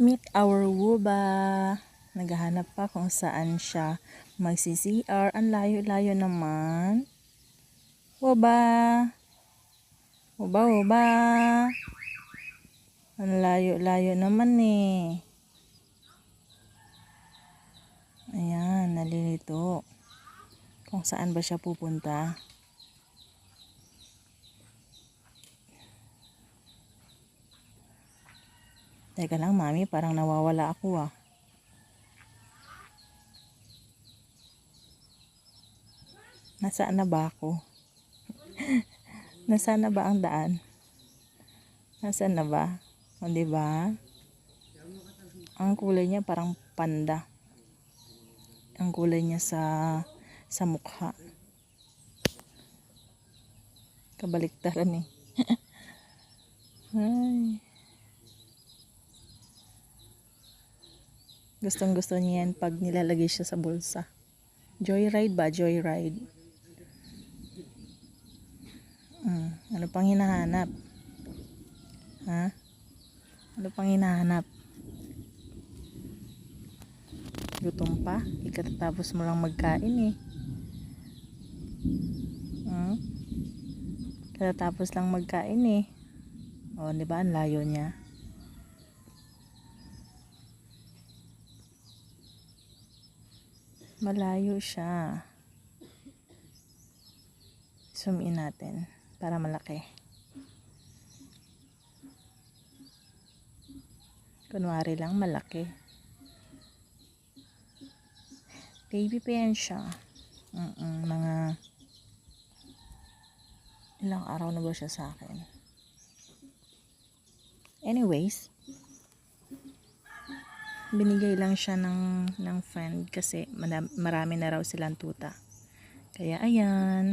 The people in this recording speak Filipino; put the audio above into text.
Meet our Wuba. Naghahanap pa kung saan siya magsi-CR. Ang layo-layo naman. Wuba. Wuba, wuba. Ang layo-layo naman eh. Ayan, nalilito. Kung saan ba siya pupunta. Teka lang, mami, parang nawawala ako ah. Nasaan na ba ako? Nasaan na ba ang daan? Nasaan na ba? O, ba? Ang kulay niya parang panda. Ang kulay niya sa sa mukha. Kabaliktaran eh. Ay. Gustong gusto niya yan pag nilalagay siya sa bulsa. Joyride ba? Joyride. Mm, ano pang hinahanap? Ha? Ano pang hinahanap? Gutom pa? Ikatatapos mo lang magkain eh. Hmm? Katatapos lang magkain eh. O, di ba? Ang layo niya. Malayo siya. Zoom in natin para malaki. Kunwari lang malaki. Baby pa yan siya. Mm-mm, mga ilang araw na ba siya sa akin. Anyways, binigay lang siya ng, ng friend kasi mara- marami na raw silang tuta. Kaya ayan,